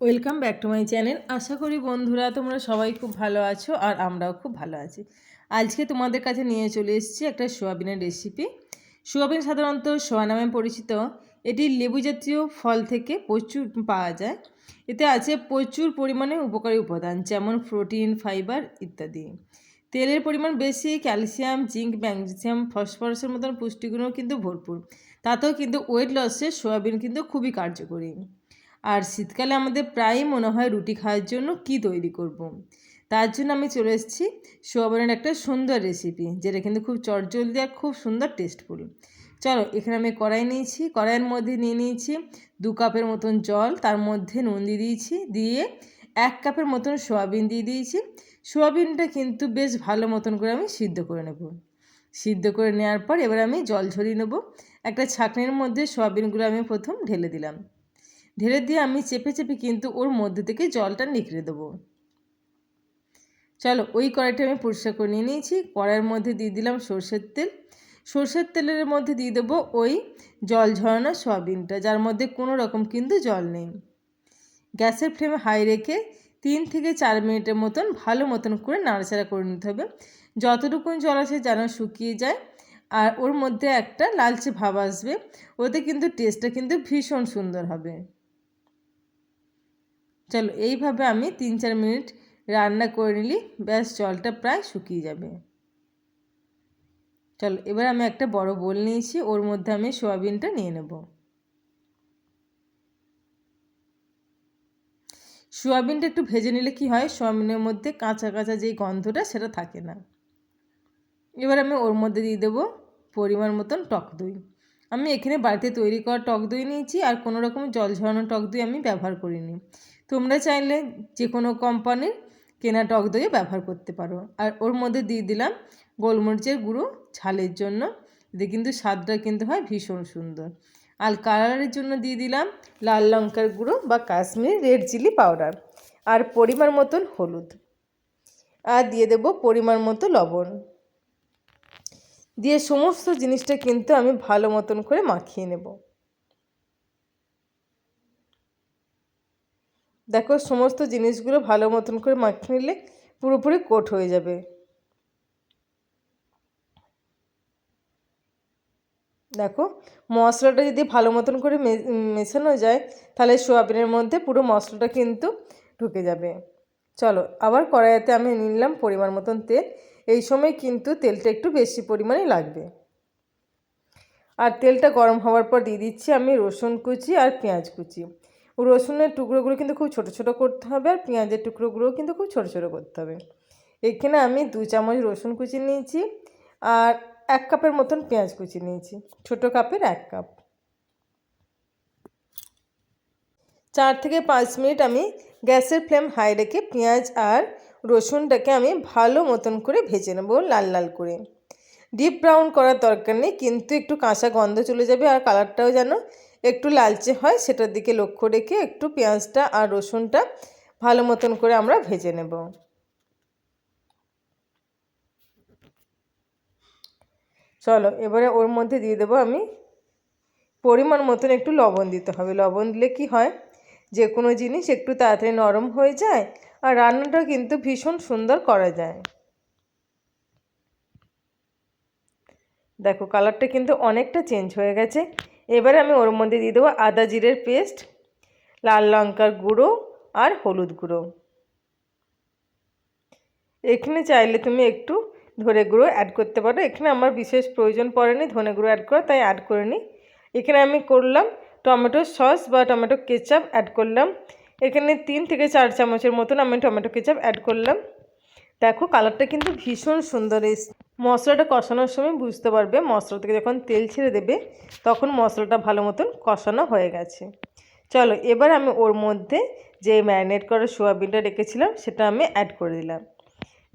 Welcome back to my channel আশা করি বন্ধুরা তোমরা সবাই খুব ভালো আছো আর আমরাও খুব ভালো আছি। আজকে তোমাদের কাছে নিয়ে চলে এসেছি একটা সোয়াবিনের রেসিপি সোয়াবিন সাধারণত সোয়া নামে পরিচিত। এটি লেবু জাতীয় ফল থেকে প্রচুর পাওয়া যায়। এতে আছে প্রচুর পরিমাণে উপকারী উপাদান, যেমন প্রোটিন ফাইবার ইত্যাদি। তেলের পরিমাণ বেশি ক্যালসিয়াম জিঙ্ক ম্যাগনেসিয়াম ফসফরাসের মতন পুষ্টিগুণও কিন্তু ভরপুর। তাতেও কিন্তু ওয়েট লসে সোয়াবিন কিন্তু খুবই কার্যকরী। আর শীতকালে আমাদের প্রায়ই মনে হয় রুটি খাওয়ার জন্য কি তৈরি করব। তার জন্য আমি চলে এসেছি সোয়াবিনের একটা সুন্দর রেসিপি যেটা কিন্তু খুব চটজলদি আর খুব সুন্দর টেস্টফুল চলো, এখানে আমি কড়াই নিয়েছি, কড়াইয়ের মধ্যে নিয়ে নিয়েছি দু কাপের মতন জল, তার মধ্যে নুন দিয়ে দিয়েছি, দিয়ে এক কাপের মতন সোয়াবিন দিয়ে দিয়েছি। সোয়াবিনটা কিন্তু বেশ ভালো মতন করে আমি সিদ্ধ করে নেব। সিদ্ধ করে নেওয়ার পর এবার আমি জল ঝরিয়ে নেব। একটা ছাঁকনির মধ্যে সোয়াবিনগুলো আমি প্রথম ঢেলে দিলাম। ঢেলে দিয়ে আমি চেপে চেপে কিন্তু ওর মধ্যে থেকে জলটা নিকড়ে দেবো। চলো ওই কড়াইটা আমি পরিষ্কার করে নিয়ে নিয়েছি। কড়াইয়ের মধ্যে দিয়ে দিলাম সর্ষের তেল। সর্ষের তেলের মধ্যে দিয়ে দেবো ওই জল ঝরানো সয়াবিনটা, যার মধ্যে কোনো রকম কিন্তু জল নেই। গ্যাসের ফ্লেম হাই রেখে তিন থেকে চার মিনিটের মতন ভালো মতন করে নাড়াচাড়া করে নিতে হবে। যতটুকুন জল আছে যেন শুকিয়ে যায়, আর ওর মধ্যে একটা লালচে ভাব আসবে। ওতে কিন্তু টেস্টটা কিন্তু ভীষণ সুন্দর হবে। চলো এইভাবে আমি তিন চার মিনিট রান্না করে নিলি, ব্যাস জলটা প্রায় শুকিয়ে যাবে। চলো এবার আমি একটা বড় বোল নিয়েছি, ওর মধ্যে আমি সোয়াবিনটা নিয়ে নেব। সোয়াবিনটা একটু ভেজে নিলে কি হয়, সোয়াবিনের মধ্যে কাঁচা কাঁচা যেই গন্ধটা সেটা থাকে না। এবার আমি ওর মধ্যে দিয়ে দেবো পরিমাণ মতন টক দই। আমি এখানে বাড়িতে তৈরি করা টক দই নিয়েছি, আর কোনো রকম জল ঝরানো টক দই আমি ব্যবহার করিনি। তোমরা চাইলে যে কোনো কোম্পানির কেনা টক দইও ব্যবহার করতে পারো। আর ওর মধ্যে দিয়ে দিলাম গোলমরিচের গুঁড়ো ঝালের জন্য। এতে কিন্তু স্বাদটা কিন্তু হয় ভীষণ সুন্দর। আর কালারের জন্য দিয়ে দিলাম লাল লঙ্কার গুঁড়ো বা কাশ্মীর রেড চিলি পাউডার। আর পরিমাণ মতন হলুদ। আর দিয়ে দেব পরিমাণ মতো লবণ। দিয়ে সমস্ত জিনিসটা কিন্তু আমি ভালো মতন করে মাখিয়ে নেব। দেখো, সমস্ত জিনিসগুলো ভালো মতন করে মাখিয়ে নিলে পুরোপুরি কোট হয়ে যাবে। দেখো, মশলাটা যদি ভালো মতন করে মেশানো যায়, তাহলে সোয়াবিনের মধ্যে পুরো মশলাটা কিন্তু ঢুকে যাবে। চলো, আবার কড়াইতে আমি নিলাম পরিমাণ মতন তেল। এই সময় কিন্তু তেলটা একটু বেশি পরিমাণে লাগবে। আর তেলটা গরম হওয়ার পর দিয়ে দিচ্ছি আমি রসুন কুচি আর পেঁয়াজ কুচি। রসুনের টুকরোগুলো কিন্তু খুব ছোটো ছোটো করতে হবে আর পেঁয়াজের টুকরোগুলোও কিন্তু খুব ছোটো ছোটো করতে হবে। এখানে আমি দু চামচ রসুন কুচি নিয়েছি আর এক কাপের মতন পেঁয়াজ কুচি নিয়েছি, ছোটো কাপের এক কাপ। চার থেকে পাঁচ মিনিট আমি গ্যাসের ফ্লেম হাই রেখে পেঁয়াজ আর রসুনটাকে আমি ভালো মতন করে ভেজে নেব লাল লাল করে। ডিপ ব্রাউন করার দরকার নেই, কিন্তু একটু কাঁচা গন্ধ চলে যাবে আর কালারটাও যেন একটু লালচে হয়, সেটার দিকে লক্ষ্য রেখে একটু পেঁয়াজটা আর রসুনটা ভালো মতন করে আমরা ভেজে নেব। চলো, এবারে ওর মধ্যে দিয়ে দেবো আমি পরিমাণ মতন একটু লবণ দিতে হবে। লবণ দিলে কি হয়, যে কোনো জিনিস একটু তাড়াতাড়ি নরম হয়ে যায় আর রান্নাটা কিন্তু ভীষণ সুন্দর করা যায়। দেখো, কালারটা কিন্তু অনেকটা চেঞ্জ হয়ে গেছে। এবারে আমি ওর মধ্যে দিয়ে দেবো আদা জিরের পেস্ট, লাল লঙ্কার গুঁড়ো আর হলুদ গুঁড়ো। এখানে চাইলে তুমি একটু ধনে গুঁড়ো অ্যাড করতে পারো। এখানে আমার বিশেষ প্রয়োজন পড়েনি ধনে গুঁড়ো অ্যাড করা, তাই অ্যাড করিনি এখানে আমি করলাম টমেটো সস বা টমেটো কেচাপ অ্যাড করলাম। এখানে তিন থেকে চার চামচের মতন আমি টমেটো কেচাপ অ্যাড করলাম। দেখো কালারটা কিন্তু ভীষণ সুন্দর এসছে। মশলাটা কষানোর সময় বুঝতে পারবে। মশলা থেকে যখন তেল ছেড়ে দেবে, তখন মশলাটা ভালো মতন কষানো হয়ে গেছে। চলো, এবার আমি ওর মধ্যে যে ম্যারিনেট করা সোয়াবিনটা রেখেছিলাম, সেটা আমি অ্যাড করে দিলাম।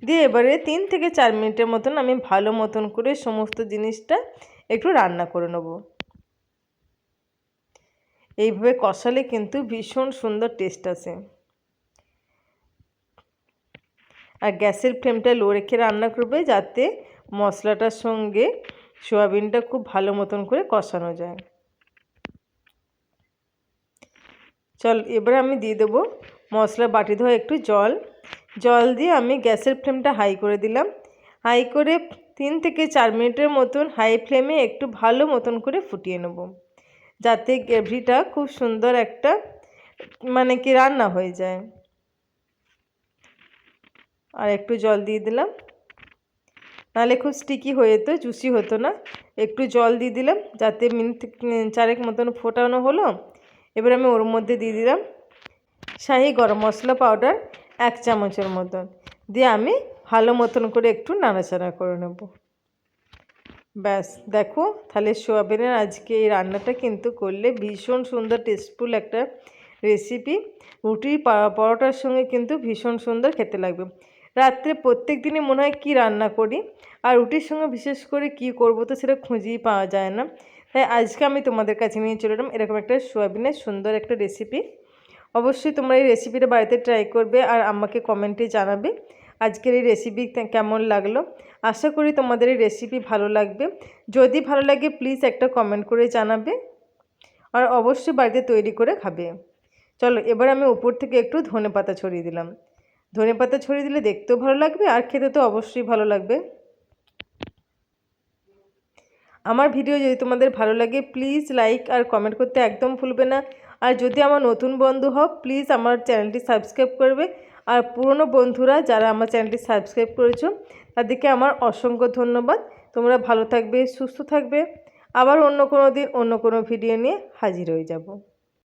দিয়ে এবারে তিন থেকে চার মিনিটের মতন আমি ভালো মতন করে সমস্ত জিনিসটা একটু রান্না করে নেব। এইভাবে কষালে কিন্তু ভীষণ সুন্দর টেস্ট আসে। আর গ্যাসের ফ্লেমটা লো রেখে রান্না করবে যাতে মশলাটার সঙ্গে সোয়াবিনটা খুব ভালো মতন করে কষানো যায়। চল, এবারে আমি দিয়ে দেবো মশলা বাটি ধোয়া একটু জল। জল দিয়ে আমি গ্যাসের ফ্লেমটা হাই করে দিলাম। হাই করে তিন থেকে চার মিনিটের মতন হাই ফ্লেমে একটু ভালো মতন করে ফুটিয়ে নেব। যাতে গ্রেভিটা খুব সুন্দর একটা মানে কি রান্না হয়ে যায়। আর একটু জল দিয়ে দিলাম। নাহলে খুব স্টিকি হয়ে যেত জুসি হতো না। একটু জল দিয়ে দিলাম, যাতে মিনিট চারেক মতন ফোটানো হলো। এবার আমি ওর মধ্যে দিয়ে দিলাম শাহি গরম মশলা পাউডার এক চামচের মতন। দিয়ে আমি ভালো মতন করে একটু নাড়াচাড়া করে নেব। ব্যাস, দেখো, তাহলে সোয়াবিনের আজকে এই রান্নাটা কিন্তু করলে ভীষণ সুন্দর টেস্টফুল একটা রেসিপি রুটি পরোটার সঙ্গে কিন্তু ভীষণ সুন্দর খেতে লাগবে। রাত্রে প্রত্যেক দিনই মনে হয় কী রান্না করি? আর রুটির সঙ্গে বিশেষ করে কি করব তো সেটা খুঁজেই পাওয়া যায় না। তাই আজকে আমি তোমাদের কাছে নিয়ে চলে এলাম এরকম একটা সোয়াবিনের সুন্দর একটা রেসিপি অবশ্যই তোমরা এই রেসিপিটা বাড়িতে ট্রাই করবে আর আমাকে কমেন্টে জানাবে আজকের এই রেসিপি কেমন লাগল। আশা করি তোমাদের এই রেসিপি ভালো লাগবে। যদি ভালো লাগে প্লিজ একটা কমেন্ট করে জানাবে আর অবশ্যই বাড়িতে তৈরি করে খাবে। চলো এবার আমি উপর থেকে একটু ধনে পাতা ছড়িয়ে দিলাম। ধনে পাতা ছড়িয়ে দিলে দেখতেও ভালো লাগবে আর খেতে তো অবশ্যই ভালো লাগবে। আমার ভিডিও যদি তোমাদের ভালো লাগে প্লিজ লাইক আর কমেন্ট করতে একদম ভুলবে না। আর যদি আমার নতুন বন্ধু হও প্লিজ আমার চ্যানেলটি সাবস্ক্রাইব করবে। আর পুরনো বন্ধুরা যারা আমার চ্যানেলটি সাবস্ক্রাইব করেছ, তাদেরকে আমার অসংখ্য ধন্যবাদ। তোমরা ভালো থাকবে, সুস্থ থাকবে। আবার অন্য কোনো দিন, অন্য কোনো ভিডিও নিয়ে হাজির হয়ে যাব।